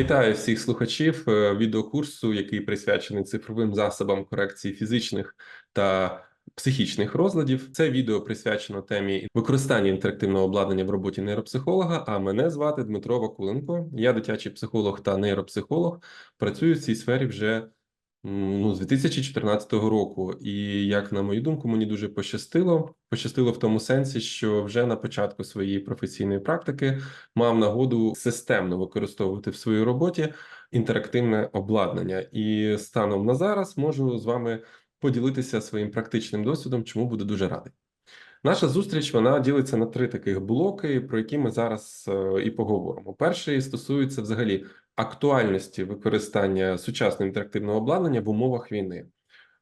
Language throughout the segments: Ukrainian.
Вітаю всіх слухачів е, відеокурсу, який присвячений цифровим засобам корекції фізичних та психічних розладів. Це відео присвячено темі використання інтерактивного обладнання в роботі нейропсихолога. А мене звати Дмитро Вакуленко. Я дитячий психолог та нейропсихолог. Працюю в цій сфері вже ну, з 2014 року. І як на мою думку, мені дуже пощастило. Пощастило в тому сенсі, що вже на початку своєї професійної практики мав нагоду системно використовувати в своїй роботі інтерактивне обладнання. І станом на зараз можу з вами поділитися своїм практичним досвідом, чому буду дуже радий. Наша зустріч вона ділиться на три таких блоки, про які ми зараз е, і поговоримо. Перший стосується взагалі актуальності використання сучасного інтерактивного обладнання в умовах війни.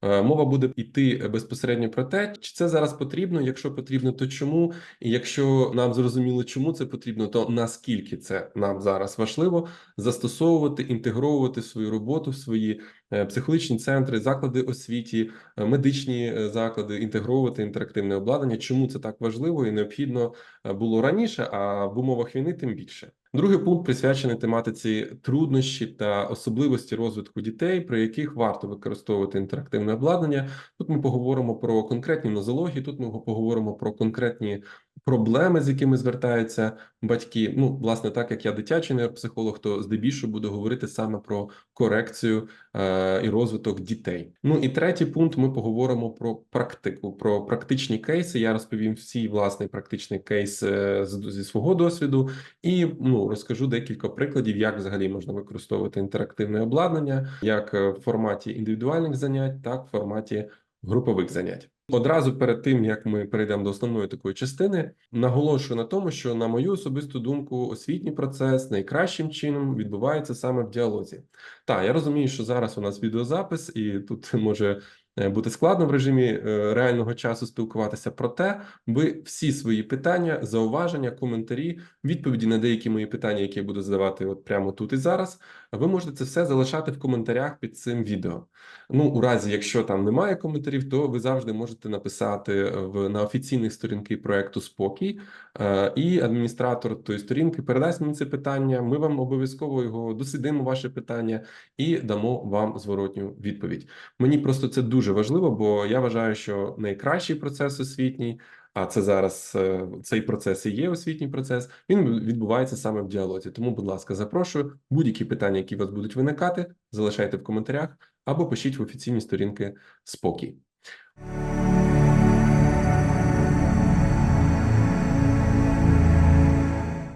Е, Мова буде йти безпосередньо про те, чи це зараз потрібно. Якщо потрібно, то чому? І якщо нам зрозуміло, чому це потрібно, то наскільки це нам зараз важливо застосовувати, інтегровувати свою роботу, в свої е, психологічні центри, заклади освіті, е, медичні заклади, інтегровувати інтерактивне обладнання. Чому це так важливо і необхідно було раніше, а в умовах війни тим більше. Другий пункт присвячений тематиці труднощі та особливості розвитку дітей, при яких варто використовувати інтерактивне обладнання. Тут ми поговоримо про конкретні нозології, тут ми поговоримо про конкретні проблеми, з якими звертаються батьки. Ну, власне, так як я дитячий нейропсихолог, то здебільшого буду говорити саме про корекцію е, і розвиток дітей. Ну і третій пункт ми поговоримо про практику, про практичні кейси. Я розповім всі власний практичний кейс е, зі свого досвіду і ну розкажу декілька прикладів, як взагалі можна використовувати інтерактивне обладнання, як е, в форматі індивідуальних занять, так в форматі групових занять. Одразу перед тим як ми перейдемо до основної такої частини, наголошую на тому, що на мою особисту думку, освітній процес найкращим чином відбувається саме в діалозі. Так, я розумію, що зараз у нас відеозапис, і тут може бути складно в режимі е, реального часу спілкуватися. Проте ви всі свої питання, зауваження, коментарі, відповіді на деякі мої питання, які я буду задавати от прямо тут і зараз. Ви можете це все залишати в коментарях під цим відео. Ну, у разі, якщо там немає коментарів, то ви завжди можете написати в на офіційних сторінки проекту Спокій, е, і адміністратор тої сторінки передасть мені це питання. Ми вам обов'язково його дослідимо, ваше питання, і дамо вам зворотню відповідь. Мені просто це дуже важливо, бо я вважаю, що найкращий процес освітній. А це зараз е, цей процес і є освітній процес. Він відбувається саме в діалозі. Тому, будь ласка, запрошую будь-які питання, які у вас будуть виникати, залишайте в коментарях або пишіть в офіційні сторінки спокій.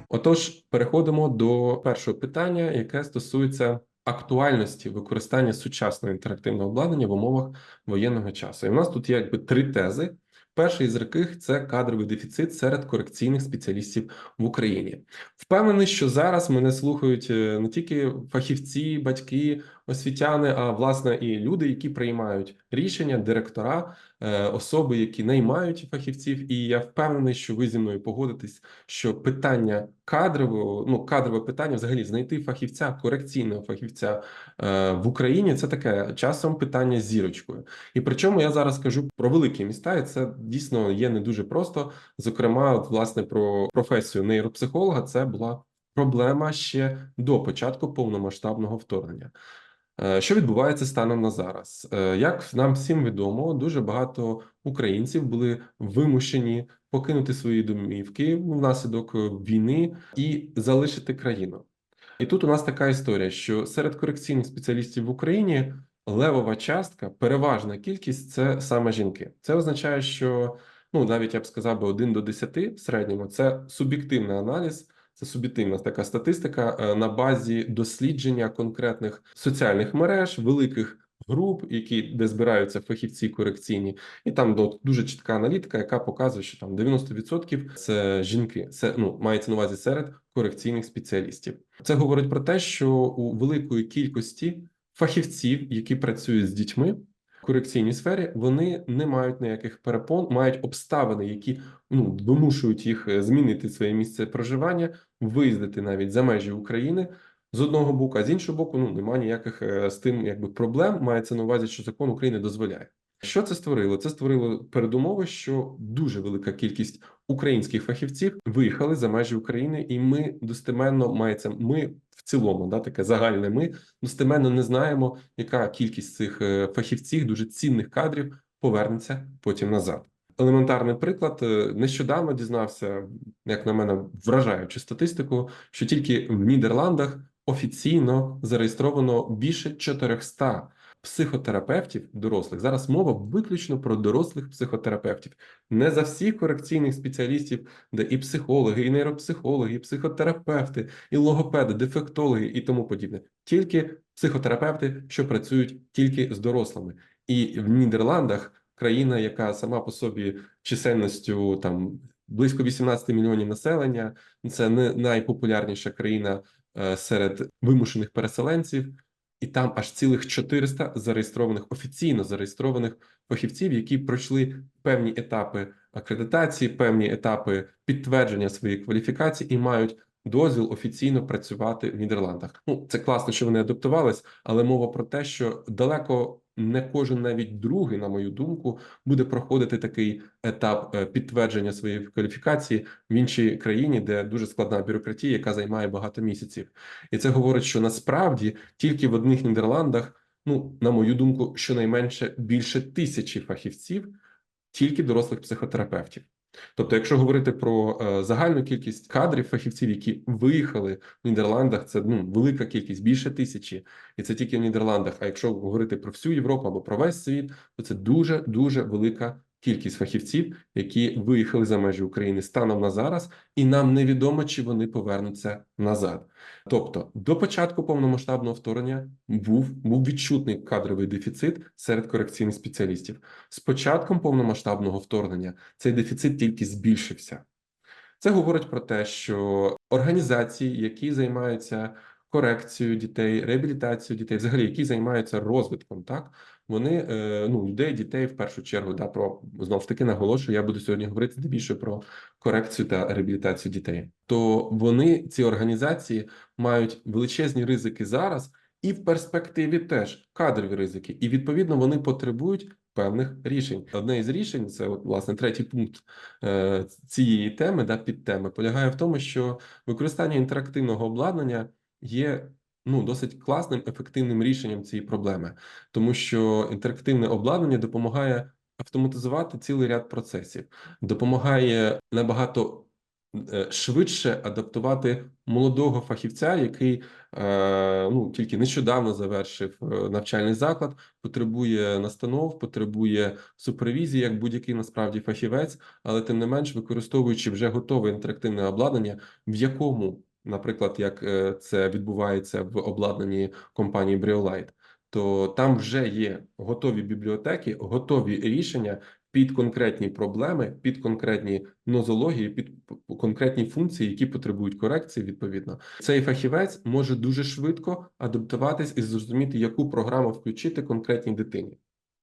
Отож, переходимо до першого питання, яке стосується актуальності використання сучасного інтерактивного обладнання в умовах воєнного часу. І в нас тут є якби три тези. Перший з яких це кадровий дефіцит серед корекційних спеціалістів в Україні. Впевнений, що зараз мене слухають е, не тільки фахівці, батьки, освітяни, а власне і люди, які приймають рішення, директора, е, особи, які наймають фахівців. І я впевнений, що ви зі мною погодитесь, що питання кадрового, ну кадрове питання, взагалі знайти фахівця, корекційного фахівця е, в Україні це таке часом питання з зірочкою. І причому я зараз кажу про великі міста, і це дійсно є не дуже просто. Зокрема, от, власне, про професію нейропсихолога це була проблема ще до початку повномасштабного вторгнення. Е, Що відбувається станом на зараз? Е, Як нам всім відомо, дуже багато українців були вимушені покинути свої домівки внаслідок е, війни і залишити країну. І тут у нас така історія, що серед корекційних спеціалістів в Україні левова частка, переважна кількість це саме жінки. Це означає, що ну навіть я б сказав би 1 до 10 в середньому це суб'єктивний аналіз. Це суб'єктивна така статистика е, на базі дослідження конкретних соціальних мереж, великих груп, які де збираються фахівці корекційні, і там ну, дуже чітка аналітика, яка показує, що там 90% це жінки. Це ну мається на увазі серед корекційних спеціалістів. Це говорить про те, що у великої кількості фахівців, які працюють з дітьми. Корекційній сфері вони не мають ніяких перепон, мають обставини, які ну вимушують їх е, змінити своє місце проживання, виїздити навіть за межі України з одного боку, а з іншого боку, ну немає ніяких е, з тим якби проблем. Мається на увазі, що закон України дозволяє. Що це створило? Це створило передумови, що дуже велика кількість українських фахівців виїхали за межі України, і ми достеменно мається. Ми в цілому, да, таке загальне. Ми достеменно не знаємо, яка кількість цих е, фахівців, дуже цінних кадрів, повернеться потім назад. Елементарний приклад е, нещодавно дізнався, як на мене, вражаючи статистику, що тільки в Нідерландах офіційно зареєстровано більше 400 психотерапевтів дорослих. Зараз мова виключно про дорослих психотерапевтів, не за всіх корекційних спеціалістів, де і психологи, і нейропсихологи, і психотерапевти, і логопеди, дефектологи і тому подібне. Тільки психотерапевти, що працюють тільки з дорослими, і в Нідерландах країна, яка сама по собі чисельністю там близько 18 мільйонів населення, це не найпопулярніша країна е, серед вимушених переселенців, і там аж цілих 400 зареєстрованих офіційно зареєстрованих фахівців, які пройшли певні етапи акредитації, певні етапи підтвердження своєї кваліфікації і мають дозвіл офіційно працювати в Нідерландах. Ну це класно, що вони адаптувались, але мова про те, що далеко не кожен, навіть другий, на мою думку, буде проходити такий етап е, підтвердження своєї кваліфікації в іншій країні, де дуже складна бюрократія, яка займає багато місяців. І це говорить, що насправді тільки в одних Нідерландах, ну на мою думку, щонайменше більше тисячі фахівців, тільки дорослих психотерапевтів. Тобто, якщо говорити про е, загальну кількість кадрів фахівців, які виїхали в Нідерландах, це ну велика кількість, більше тисячі, і це тільки в Нідерландах. А якщо говорити про всю Європу або про весь світ, то це дуже дуже велика кількість фахівців, які виїхали за межі України станом на зараз, і нам невідомо, чи вони повернуться назад. Тобто, до початку повномасштабного вторгнення був був відчутний кадровий дефіцит серед корекційних спеціалістів. З початком повномасштабного вторгнення цей дефіцит тільки збільшився. Це говорить про те, що організації, які займаються корекцією дітей, реабілітацією дітей, взагалі, які займаються розвитком, так вони е, ну людей, дітей в першу чергу, да про знову ж таки наголошую. Я буду сьогодні говорити більше про корекцію та реабілітацію дітей. То вони ці організації мають величезні ризики зараз. І в перспективі теж кадрові ризики, і відповідно вони потребують певних рішень. Одне із рішень, це от власне третій пункт е, цієї теми, да підтеми, полягає в тому, що використання інтерактивного обладнання є ну досить класним ефективним рішенням цієї проблеми, тому що інтерактивне обладнання допомагає автоматизувати цілий ряд процесів, допомагає набагато е, швидше адаптувати молодого фахівця, який е, ну тільки нещодавно завершив е, навчальний заклад, потребує настанов, потребує супервізії, як будь-який насправді фахівець, але тим не менш використовуючи вже готове інтерактивне обладнання, в якому наприклад, як е, це відбувається в обладнанні компанії Briolite, то там вже є готові бібліотеки, готові рішення під конкретні проблеми, під конкретні нозології, під конкретні функції, які потребують корекції. Відповідно, цей фахівець може дуже швидко адаптуватись і зрозуміти, яку програму включити конкретній дитині.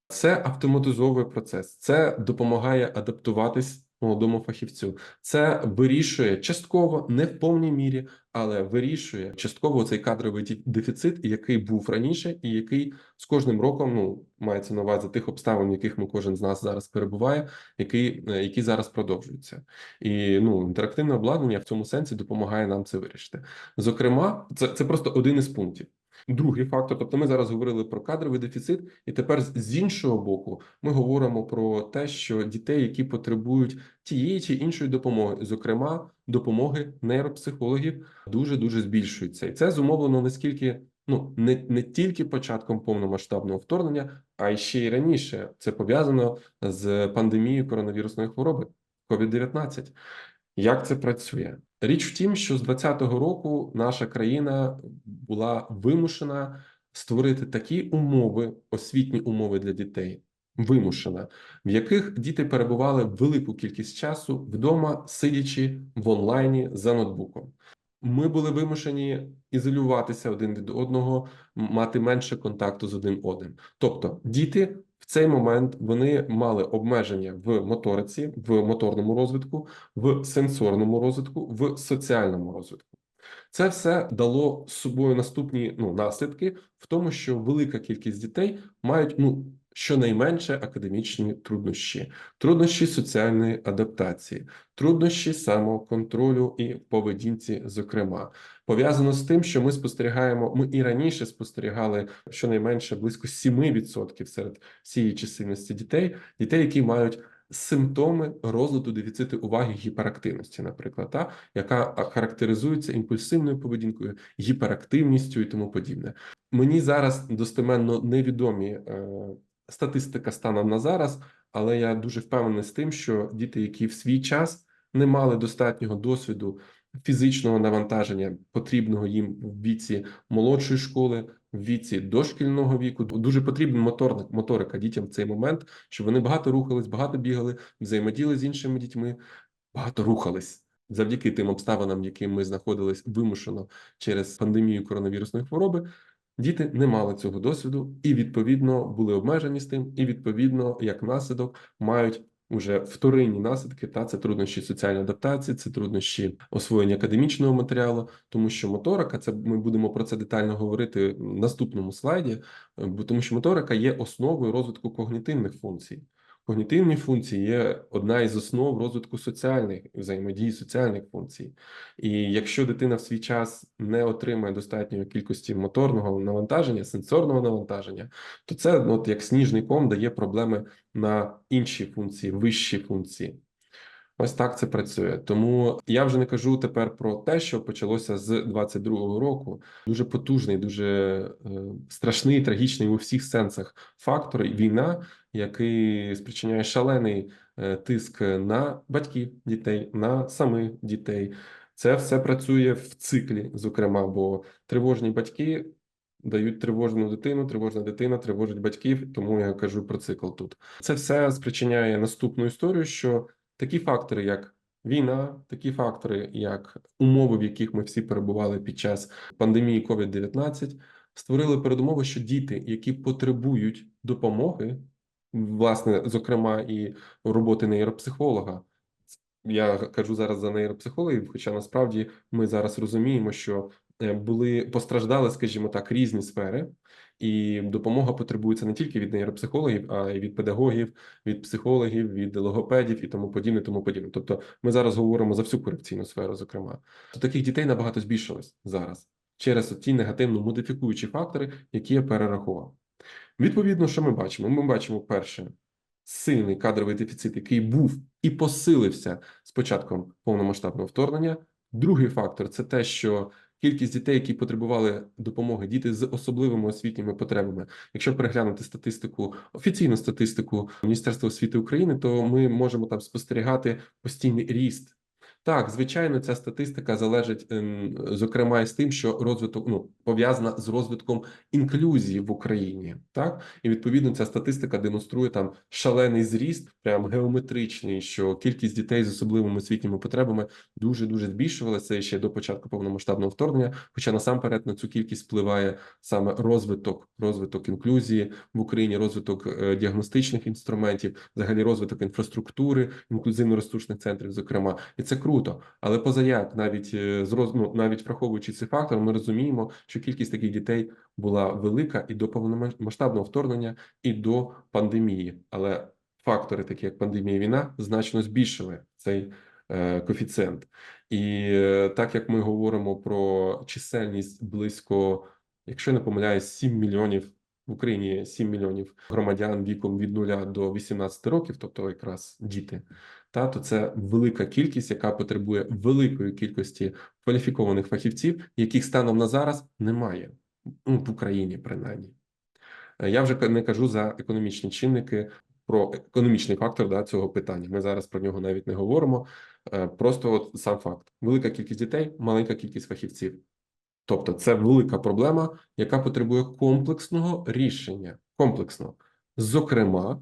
Це автоматизовує процес, це допомагає адаптуватись молодому фахівцю. Це вирішує частково, не в повній мірі, але вирішує частково цей кадровий дефіцит, який був раніше, і який з кожним роком ну мається на увазі тих обставин, в яких ми кожен з нас зараз перебуває, який е, які зараз продовжуються, і ну інтерактивне обладнання в цьому сенсі допомагає нам це вирішити. Зокрема, це, це просто один із пунктів. Другий фактор, тобто ми зараз говорили про кадровий дефіцит, і тепер з іншого боку ми говоримо про те, що дітей, які потребують тієї чи іншої допомоги, зокрема допомоги нейропсихологів, дуже дуже збільшується, і це зумовлено наскільки ну не, не тільки початком повномасштабного вторгнення, а й ще й раніше. Це пов'язано з пандемією коронавірусної хвороби COVID-19. Як це працює? Річ в тім, що з 2020 року наша країна була вимушена створити такі умови, освітні умови для дітей, вимушена, в яких діти перебували велику кількість часу вдома, сидячи в онлайні за ноутбуком. Ми були вимушені ізолюватися один від одного, мати менше контакту з один одним. Тобто, діти в цей момент вони мали обмеження в моториці, в моторному розвитку, в сенсорному розвитку, в соціальному розвитку. Це все дало з собою наступні ну наслідки в тому, що велика кількість дітей мають ну щонайменше академічні труднощі, труднощі соціальної адаптації, труднощі самоконтролю і поведінці, зокрема. Пов'язано з тим, що ми спостерігаємо, ми і раніше спостерігали щонайменше близько 7% серед всієї чисельності дітей, дітей, які мають симптоми розладу дефіциту уваги гіперактивності, наприклад, та, яка характеризується імпульсивною поведінкою, гіперактивністю і тому подібне. Мені зараз достеменно невідомі е, статистика станом на зараз, але я дуже впевнений з тим, що діти, які в свій час не мали достатнього досвіду фізичного навантаження, потрібного їм в віці молодшої школи, в віці дошкільного віку, дуже потрібна моторна моторика дітям в цей момент, щоб вони багато рухались, багато бігали, взаємодіяли з іншими дітьми, багато рухались. Завдяки тим обставинам, яким ми знаходились вимушено через пандемію коронавірусної хвороби, діти не мали цього досвіду і відповідно були обмежені з тим, і відповідно, як наслідок, мають уже вторинні наслідки. Та це труднощі соціальної адаптації, це труднощі освоєння академічного матеріалу, тому що моторика, це ми будемо про це детально говорити в наступному слайді, бо тому що моторика є основою розвитку когнітивних функцій. Когнітивні функції є одна із основ розвитку соціальних взаємодії соціальних функцій. І якщо дитина в свій час не отримає достатньої кількості моторного навантаження, сенсорного навантаження, то це ну, от як сніжний ком дає проблеми на інші функції, вищі функції. Ось так це працює. Тому я вже не кажу тепер про те, що почалося з 22-го року. Дуже потужний, дуже е, страшний, трагічний у всіх сенсах фактор війна, який спричиняє шалений е, тиск на батьків дітей, на самих дітей. Це все працює в циклі, зокрема, бо тривожні батьки дають тривожну дитину, тривожна дитина тривожить батьків. Тому я кажу про цикл тут. Це все спричиняє наступну історію, що такі фактори, як війна, такі фактори, як умови, в яких ми всі перебували під час пандемії COVID-19, створили передумови, що діти, які потребують допомоги, власне, зокрема, і роботи нейропсихолога. Я кажу зараз за нейропсихологів, хоча насправді ми зараз розуміємо, що е, були постраждали, скажімо так, різні сфери, і допомога потребується не тільки від нейропсихологів, а й від педагогів, від психологів, від логопедів і тому подібне. Тому подібне. Тобто, ми зараз говоримо за всю корекційну сферу, зокрема, то таких дітей набагато збільшилось зараз через ті негативно модифікуючі фактори, які я перерахував. Відповідно, що ми бачимо? Ми бачимо перше сильний кадровий дефіцит, який був і посилився з початком повномасштабного вторгнення. Другий фактор це те, що кількість дітей, які потребували допомоги, діти з особливими освітніми потребами. Якщо переглянути статистику, офіційну статистику Міністерства освіти України, то ми можемо там спостерігати постійний ріст. Так, звичайно, ця статистика залежить ем, зокрема із тим, що розвиток ну пов'язана з розвитком інклюзії в Україні, так і відповідно ця статистика демонструє там шалений зріст, прям геометричний, що кількість дітей з особливими освітніми потребами дуже дуже збільшувалася ще до початку повномасштабного вторгнення. Хоча насамперед на цю кількість впливає саме розвиток, розвиток інклюзії в Україні, розвиток е, діагностичних інструментів, взагалі розвиток інфраструктури, інклюзивно-ресурсних центрів, зокрема, і це круто. Але позаяк, навіть е, з ну, навіть враховуючи цей фактор, ми розуміємо, що кількість таких дітей була велика і до повномасштабного вторгнення, і до пандемії. Але фактори, такі як пандемія, і війна, значно збільшили цей е, коефіцієнт. І е, так як ми говоримо про чисельність близько, якщо не помиляюсь, 7 мільйонів. В Україні 7 мільйонів громадян віком від 0 до 18 років, тобто якраз діти, та то це велика кількість, яка потребує великої кількості кваліфікованих фахівців, яких станом на зараз немає ну, в Україні, принаймні. Е, Я вже не кажу за економічні чинники, про економічний фактор да, цього питання. Ми зараз про нього навіть не говоримо. Е, Просто от сам факт: велика кількість дітей, маленька кількість фахівців. Тобто, це велика проблема, яка потребує комплексного рішення. Комплексно, зокрема,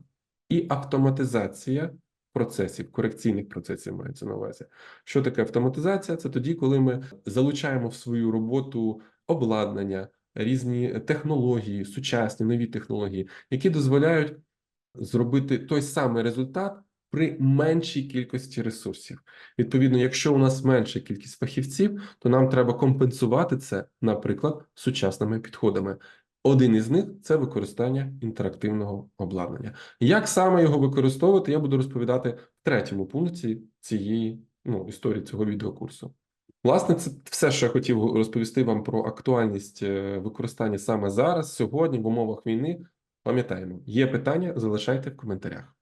і автоматизація процесів, корекційних процесів мається на увазі. Що таке автоматизація? Це тоді, коли ми залучаємо в свою роботу обладнання, різні технології, сучасні нові технології, які дозволяють зробити той самий результат при меншій кількості ресурсів. Відповідно, якщо у нас менша кількість фахівців, то нам треба компенсувати це, наприклад, сучасними підходами. Один із них це використання інтерактивного обладнання. Як саме його використовувати, я буду розповідати в третьому пункті цієї ну, історії цього відеокурсу. Власне, це все, що я хотів розповісти вам про актуальність е, використання саме зараз, сьогодні, в умовах війни. Пам'ятаємо, є питання, залишайте в коментарях.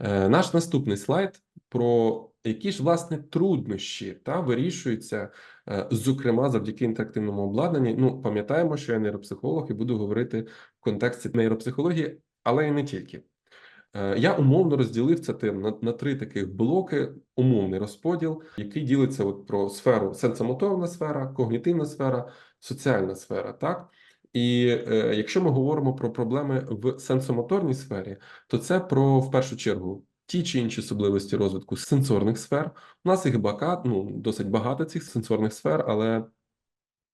Е, Наш наступний слайд про які ж власне труднощі та вирішуються, е, зокрема завдяки інтерактивному обладнанні. Ну, пам'ятаємо, що я нейропсихолог і буду говорити в контексті нейропсихології, але і не тільки. Е, Я умовно розділив це тим на, на три таких блоки: умовний розподіл, який ділиться от про сферу сенсомоторна сфера, когнітивна сфера, соціальна сфера. Так і е, якщо ми говоримо про проблеми в сенсомоторній сфері, то це про в першу чергу ті чи інші особливості розвитку сенсорних сфер. У нас їх багато, ну досить багато цих сенсорних сфер, але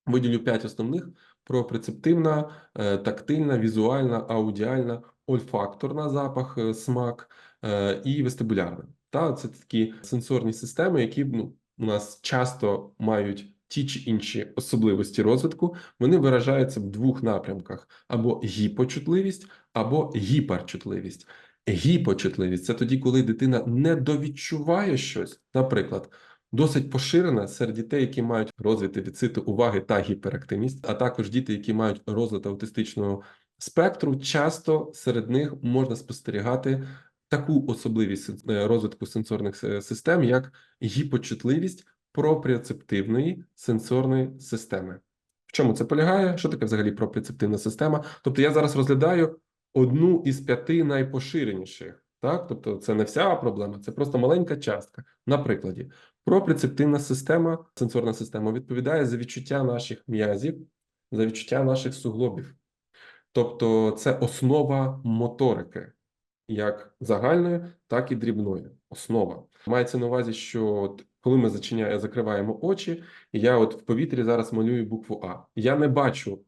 виділю п'ять основних: пропрецептивна, е, тактильна, візуальна, аудіальна, ольфакторна запах, е, смак е, і вестибулярна. Та це такі сенсорні системи, які ну, у нас часто мають. Ті чи інші особливості розвитку вони виражаються в двох напрямках: або гіпочутливість, або гіперчутливість. Гіпочутливість це тоді, коли дитина не довідчуває щось. Наприклад, досить поширена серед дітей, які мають розвити дефіцити уваги та гіперактивність, а також діти, які мають розлад аутистичного спектру. Часто серед них можна спостерігати таку особливість е, розвитку сенсорних систем, як гіпочутливість пропріоцептивної сенсорної системи. В чому це полягає? Що таке взагалі пропріоцептивна система? Тобто я зараз розглядаю одну із п'яти найпоширеніших. Так, тобто це не вся проблема, це просто маленька частка. На прикладі, пропрецептивна система, сенсорна система відповідає за відчуття наших м'язів, за відчуття наших суглобів. Тобто, це основа моторики, як загальної, так і дрібної. Основа мається на увазі, що коли ми зачиняємо, закриваємо очі, я от в повітрі зараз малюю букву А. Я не бачу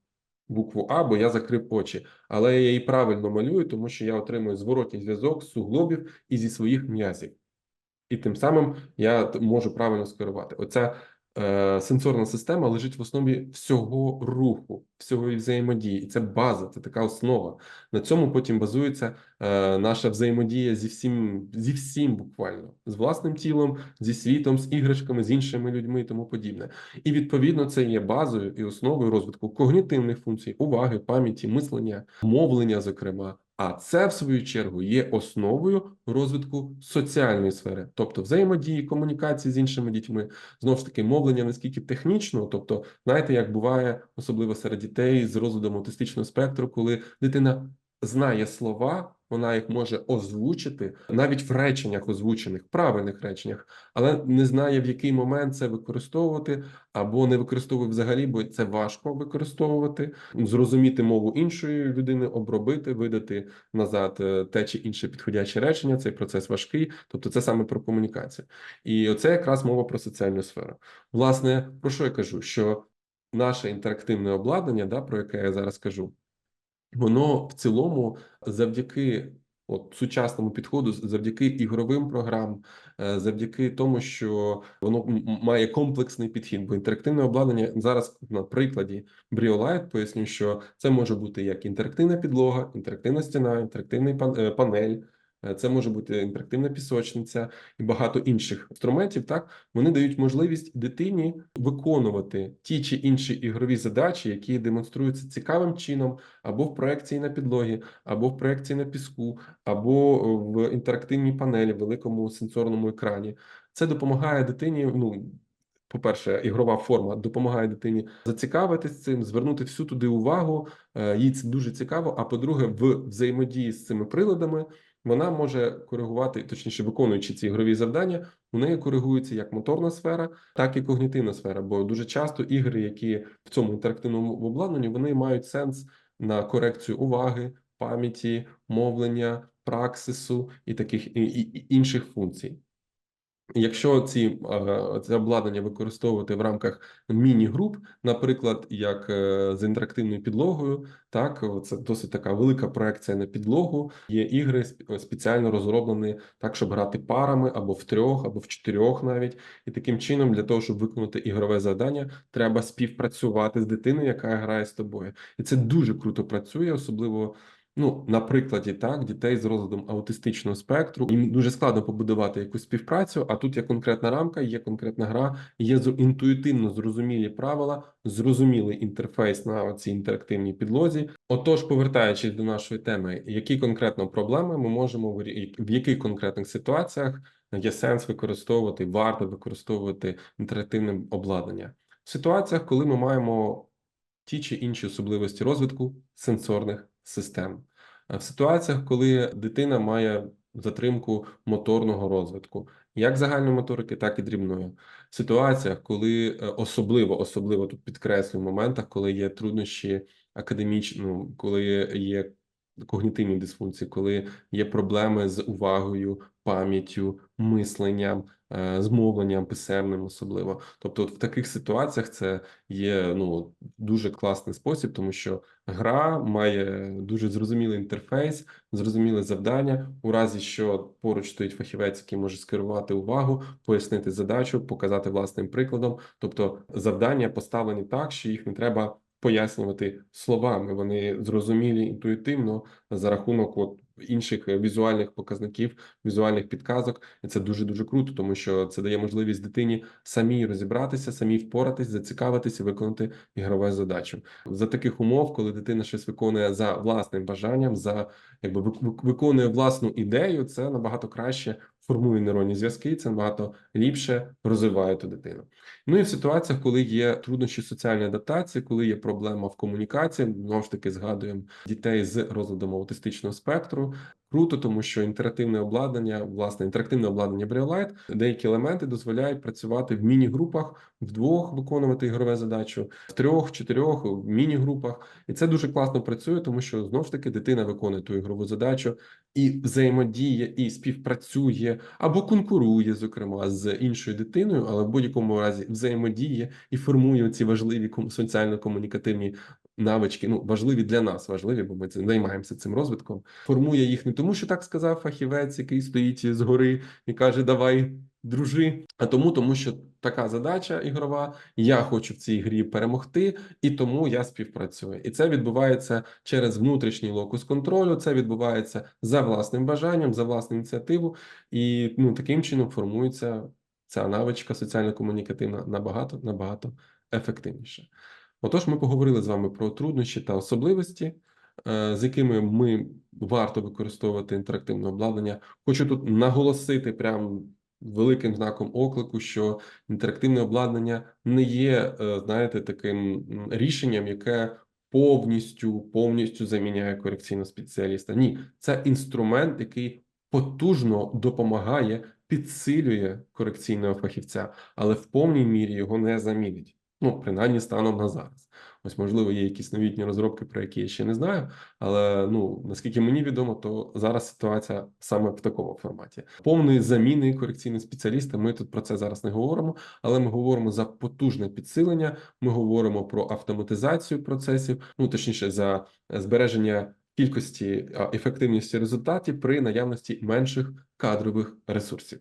букву А, бо я закрив очі, але я її правильно малюю, тому що я отримую зворотній зв'язок з суглобів і зі своїх м'язів. І тим самим я можу правильно скерувати. Оця сенсорна система лежить в основі всього руху, всього взаємодії. І це база, це така основа. На цьому потім базується е, наша взаємодія зі всім, зі всім буквально, з власним тілом, зі світом, з іграшками, з іншими людьми і тому подібне. І відповідно це є базою і основою розвитку когнітивних функцій, уваги, пам'яті, мислення, мовлення, зокрема. А це, в свою чергу, є основою розвитку соціальної сфери, тобто взаємодії, комунікації з іншими дітьми, знову ж таки, мовлення наскільки технічного, тобто, знаєте, як буває, особливо серед дітей з розладом аутистичного спектру, коли дитина знає слова, вона їх може озвучити навіть в реченнях озвучених, правильних реченнях, але не знає в який момент це використовувати, або не використовує взагалі, бо це важко використовувати, зрозуміти мову іншої людини, обробити, видати назад е, те чи інше підходяче речення. Цей процес важкий, тобто це саме про комунікацію. І оце якраз мова про соціальну сферу. Власне, про що я кажу? Що наше інтерактивне обладнання, да, про яке я зараз кажу, воно в цілому завдяки от сучасному підходу, завдяки ігровим програмам, е, завдяки тому, що воно має комплексний підхід, бо інтерактивне обладнання зараз на прикладі Бріолайт поясню, що це може бути як інтерактивна підлога, інтерактивна стіна, інтерактивний е, панель. Е, Це може бути інтерактивна пісочниця і багато інших інструментів. Так вони дають можливість дитині виконувати ті чи інші ігрові задачі, які демонструються цікавим чином, або в проекції на підлогі, або в проекції на піску, або в інтерактивній панелі, великому сенсорному екрані. Це допомагає дитині. Ну по-перше, ігрова форма допомагає дитині зацікавитись цим, звернути всю туди увагу. е, Їй це дуже цікаво. А по-друге, в взаємодії з цими приладами вона може коригувати, точніше, виконуючи ці ігрові завдання, у неї коригується як моторна сфера, так і когнітивна сфера. Бо дуже часто ігри, які в цьому інтерактивному обладнанні, вони мають сенс на корекцію уваги, пам'яті, мовлення, праксису і таких і, і, і інших функцій. Якщо ці це обладнання використовувати в рамках міні-груп, наприклад, як е, з інтерактивною підлогою, так це досить така велика проекція на підлогу. Є ігри спеціально розроблені так, щоб грати парами або в трьох, або в чотирьох навіть. І таким чином, для того, щоб виконати ігрове завдання, треба співпрацювати з дитиною, яка грає з тобою, і це дуже круто працює, особливо. Ну, на прикладі так, дітей з розладом аутистичного спектру їм дуже складно побудувати якусь співпрацю. А тут є конкретна рамка, є конкретна гра, є інтуїтивно зрозумілі правила, зрозумілий інтерфейс на цій інтерактивній підлозі. Отож, повертаючись до нашої теми, які конкретно проблеми ми можемо в яких конкретних ситуаціях є сенс використовувати, варто використовувати інтерактивне обладнання в ситуаціях, коли ми маємо ті чи інші особливості розвитку сенсорних систем. А В ситуаціях, коли дитина має затримку моторного розвитку, як загальної моторики, так і дрібної. В ситуаціях, коли е, особливо, особливо тут підкреслюю в моментах, коли є труднощі академічні, ну, коли є когнітивні дисфункції, коли є проблеми з увагою, пам'яттю, мисленням, е, з мовленням писемним, особливо. Тобто, от в таких ситуаціях це є ну дуже класний спосіб, тому що гра має дуже зрозумілий інтерфейс, зрозуміле завдання. У разі що поруч стоїть фахівець, який може скерувати увагу, пояснити задачу, показати власним прикладом. Тобто, завдання поставлені так, що їх не треба пояснювати словами. Вони зрозумілі інтуїтивно за рахунок от інших е, візуальних показників, візуальних підказок. І це дуже дуже круто, тому що це дає можливість дитині самій розібратися, самій впоратись, зацікавитися, виконати ігрову задачу. За таких умов, коли дитина щось виконує за власним бажанням, за якби вик- вик- виконує власну ідею, це набагато краще формує нейронні зв'язки, це набагато ліпше розвиває ту дитину. Ну і в ситуаціях, коли є труднощі соціальної адаптації, коли є проблема в комунікації, знову ж таки згадуємо дітей з розладом аутистичного спектру. Круто, тому що інтерактивне обладнання, власне, інтерактивне обладнання Бріолайт, деякі елементи дозволяють працювати в міні-групах, вдвох виконувати ігрову задачу, в трьох, чотирьох, в міні-групах. І це дуже класно працює, тому що знову ж таки дитина виконує ту ігрову задачу і взаємодіє, і співпрацює або конкурує, зокрема, з іншою дитиною, але в будь-якому разі взаємодіє і формує ці важливі соціально-комунікативні навички. Ну важливі для нас, важливі, бо ми цим займаємося цим розвитком. Формує їх не тому, що так сказав фахівець, який стоїть згори і каже: Давай. Дружи, а тому, тому що така задача ігрова. Я хочу в цій грі перемогти, і тому я співпрацюю. І це відбувається через внутрішній локус контролю. Це відбувається за власним бажанням, за власну ініціативу, і ну таким чином формується ця навичка соціально-комунікативна набагато набагато ефективніше. Отож, ми поговорили з вами про труднощі та особливості, е, з якими ми варто використовувати інтерактивне обладнання. Хочу тут наголосити прям великим знаком оклику, що інтерактивне обладнання не є, е, знаєте, таким рішенням, яке повністю повністю заміняє корекційного спеціаліста. Ні, це інструмент, який потужно допомагає, підсилює корекційного фахівця, але в повній мірі його не замінить. Ну, принаймні станом на зараз. Ось, можливо, є якісь новітні розробки, про які я ще не знаю. Але ну наскільки мені відомо, то зараз ситуація саме в такому форматі. Повної заміни корекційного спеціаліста. Ми тут про це зараз не говоримо, але ми говоримо за потужне підсилення. Ми говоримо про автоматизацію процесів, ну точніше, за збереження кількості ефективності результатів при наявності менших кадрових ресурсів.